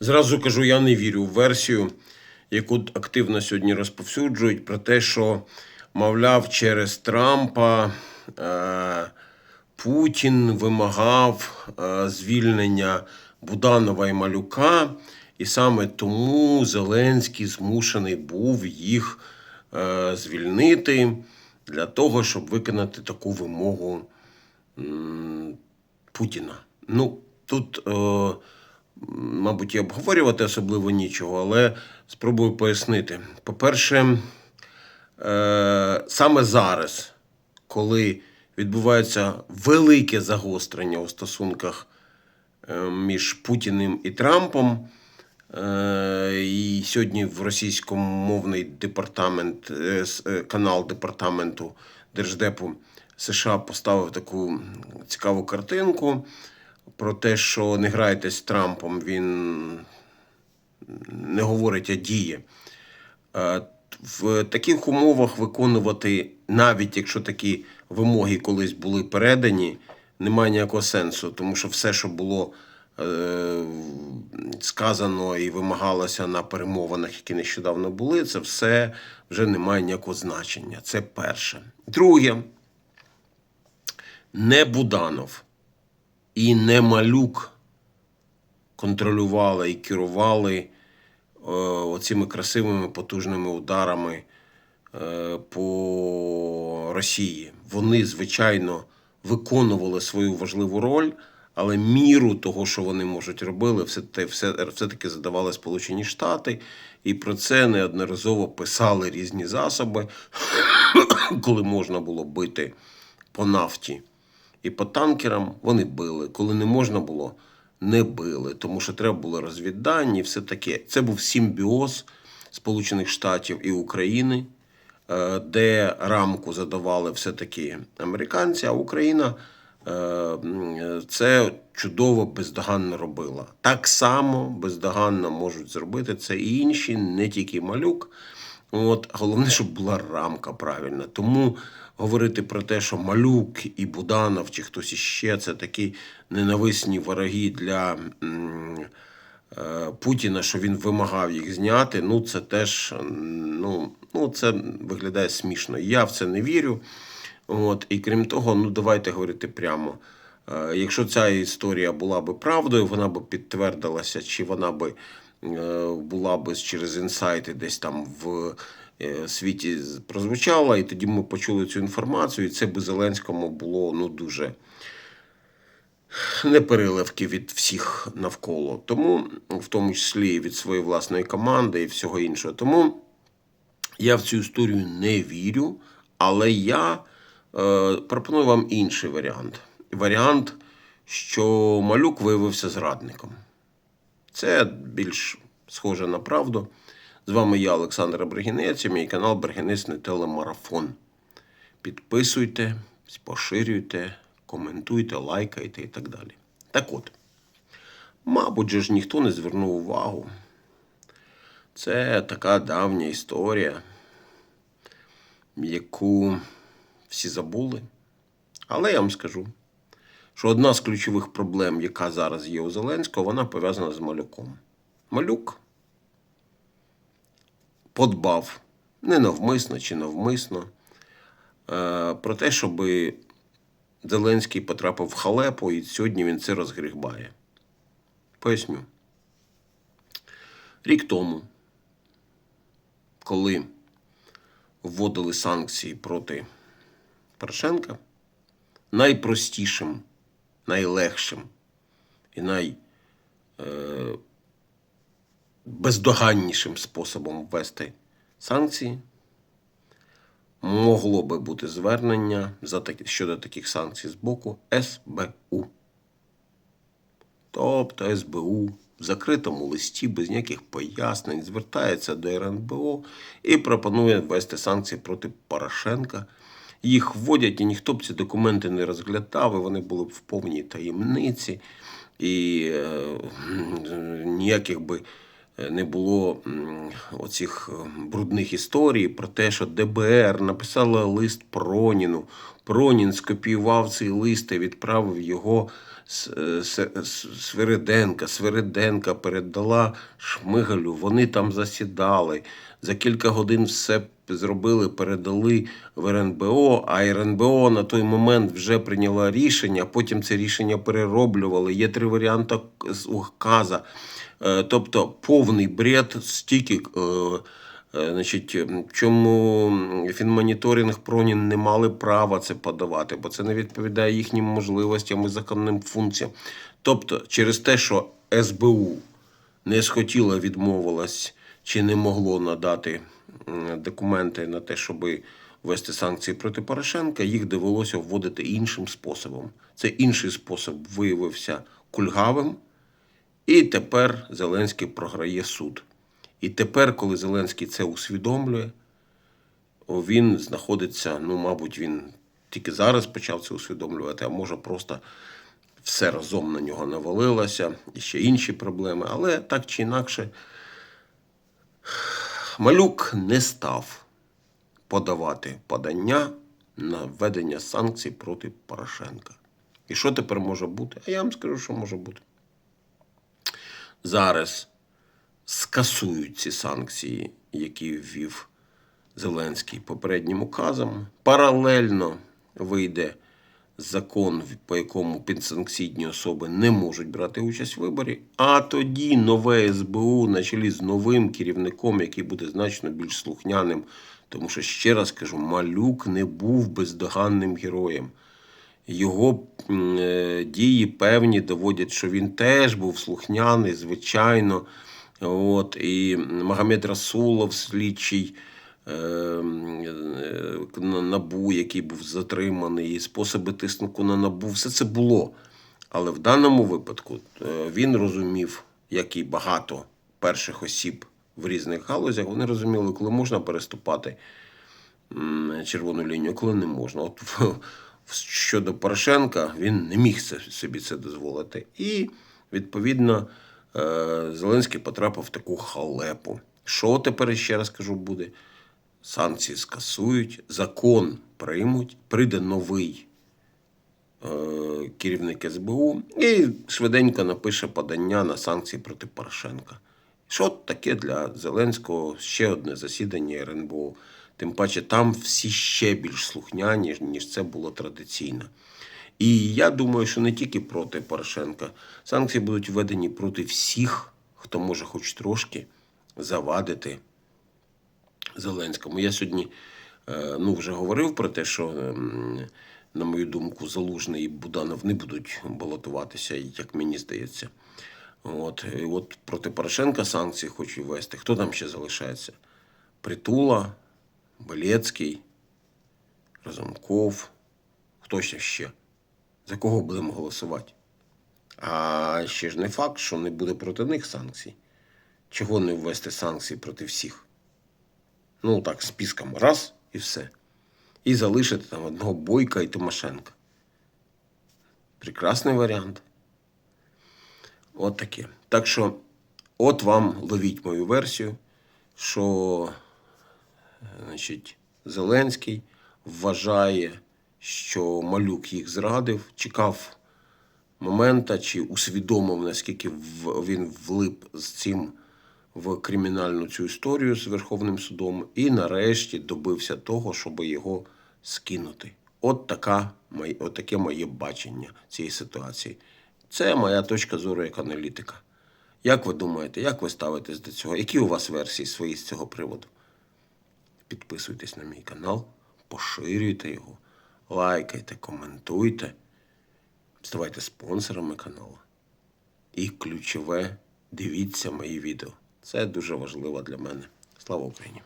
Зразу кажу, я не вірю в версію, яку активно сьогодні розповсюджують, про те, що, мовляв, через Трампа е, Путін вимагав е, звільнення Буданова і Малюка, і саме тому Зеленський змушений був їх е, звільнити для того, щоб виконати таку вимогу м, Путіна. Ну, тут, е, мабуть, і обговорювати особливо нічого, але спробую пояснити. По-перше, е, саме зараз, коли відбувається велике загострення у стосунках е, між Путіним і Трампом, е, і сьогодні в російськомовний департамент, канал департаменту Держдепу США поставив таку цікаву картинку про те, що не грайтесь з Трампом, він не говорить, а діє. Е, В таких умовах виконувати, навіть якщо такі вимоги колись були передані, немає ніякого сенсу, тому що все, що було е, сказано і вимагалося на перемовинах, які нещодавно були, це все вже не має ніякого значення. Це перше. Друге, не Буданов і не Малюк контролювали і керували е, оцими красивими потужними ударами е, по Росії. Вони, звичайно, виконували свою важливу роль, але міру того, що вони можуть робити, все, все, все-таки задавали Сполучені Штати, і про це неодноразово писали різні засоби, коли можна було бити по нафті і по танкерам вони били. Коли не можна було, не били, тому що треба було розвіддані і все таке. Це був симбіоз Сполучених Штатів і України, е, де рамку задавали все-таки американці, а Україна е, це чудово бездоганно робила. Так само бездоганно можуть зробити це і інші, не тільки малюк. От, головне, щоб була рамка правильна. Тому говорити про те, що Малюк і Буданов чи хтось іще це такі ненависні вороги для е, Путіна, що він вимагав їх зняти. Ну, це теж ну, ну, це виглядає смішно. Я в це не вірю. От, і крім того, ну давайте говорити прямо. Е, Якщо ця історія була би правдою, вона би підтвердилася, чи вона би була би через інсайти десь там в е, світі прозвучала, і тоді ми почули цю інформацію, і це би Зеленському було ну дуже непереливки від всіх навколо. Тому, в тому числі від своєї власної команди і всього іншого. Тому я в цю історію не вірю, але я е, пропоную вам інший варіант. Варіант, що малюк виявився зрадником. Це більш схоже на правду. З вами я, Олександр Бригінець, і мій канал Бригінецький телемарафон. Підписуйте, поширюйте, коментуйте, лайкайте і так далі. Так от, мабуть, же ж ніхто не звернув увагу. Це така давня історія, яку всі забули. Але я вам скажу, що одна з ключових проблем, яка зараз є у Зеленського, вона пов'язана з малюком. Малюк подбав ненавмисно чи навмисно е, про те, щоб Зеленський потрапив в халепу, і сьогодні він це розгрібає. Поясню. Рік тому, коли вводили санкції проти Порошенка, найпростішим, найлегшим і най, е, способом ввести санкції могло би бути звернення щодо таких санкцій з боку СБУ. Тобто СБУ в закритому листі без ніяких пояснень звертається до РНБО і пропонує ввести санкції проти Порошенка. Їх вводять, і ніхто б ці документи не розглядав, і вони були б в повній таємниці, і е, ніяких би е, не було оцих е, брудних історій про те, що ДБР написала лист Проніну. Пронін скопіював цей лист і відправив його е, Свириденка. Свириденка передала Шмигалю. Вони там засідали. За кілька годин все зробили, передали в РНБО, а РНБО на той момент вже прийняла рішення, потім це рішення перероблювали. Є три варіанти з указа. Е, Тобто повний бред, стільки. е, е, Значить, чому фінмоніторинг Пронін не мали права це подавати, бо це не відповідає їхнім можливостям і законним функціям. Тобто, через те, що СБУ не схотіла, відмовилась чи не могло надати документи на те, щоб ввести санкції проти Порошенка, їх довелося вводити іншим способом. Це інший спосіб виявився кульгавим. І тепер Зеленський програє суд. І тепер, коли Зеленський це усвідомлює, він знаходиться, ну, мабуть, він тільки зараз почав це усвідомлювати, а може просто все разом на нього навалилося, і ще інші проблеми. Але так чи інакше, малюк не став подавати подання на введення санкцій проти Порошенка. І що тепер може бути? А я вам скажу, що може бути зараз скасують ці санкції, які ввів Зеленський попереднім указом. Паралельно вийде закон, по якому підсанкційні особи не можуть брати участь в виборі. А тоді нове СБУ на чолі з новим керівником, який буде значно більш слухняним. Тому що ще раз кажу, малюк не був бездоганним героєм його е, дії певні доводять, що він теж був слухняний, звичайно. От, і Магомед Расулов, слідчий на набу, який був затриманий, і способи тиску на набу, все це було. Але в даному випадку е, він розумів, як і багато перших осіб в різних галузях, вони розуміли, коли можна переступати червону лінію, коли не можна. От щодо Порошенка він не міг собі це дозволити. І, відповідно, е, Зеленський потрапив в таку халепу. Що тепер ще раз кажу буде? Санкції скасують, закон приймуть, прийде новий е, керівник СБУ і швиденько напише подання на санкції проти Порошенка. Що таке для Зеленського ще одне засідання РНБО? Тим паче там всі ще більш слухняні, ніж це було традиційно. І я думаю, що не тільки проти Порошенка. Санкції будуть введені проти всіх, хто може хоч трошки завадити Зеленському. Я сьогодні е, ну, вже говорив про те, що, ем, на мою думку, Залужний і Буданов не будуть балотуватися, як мені здається. От, і от проти Порошенка санкції хочу ввести. Хто там ще залишається? Притула, Белецький, Разумков. Хто ще ще? За кого будемо голосувати? А ще ж не факт, що не буде проти них санкцій. Чого не ввести санкції проти всіх? Ну, так, списком раз і все. І залишити там одного Бойка і Тимошенка. Прекрасний варіант. От таке. Так що, от вам ловіть мою версію, що значить, Зеленський вважає, що малюк їх зрадив, чекав момента, чи усвідомив, наскільки він влип з цим в кримінальну цю історію з Верховним судом, і нарешті добився того, щоб його скинути. От, така, от таке моє бачення цієї ситуації. Це моя точка зору як аналітика. Як ви думаєте, як ви ставитесь до цього? Які у вас версії свої з цього приводу? Підписуйтесь на мій канал, поширюйте його, лайкайте, коментуйте, ставайте спонсорами каналу. І ключове, дивіться мої відео. Це дуже важливо для мене. Слава Україні!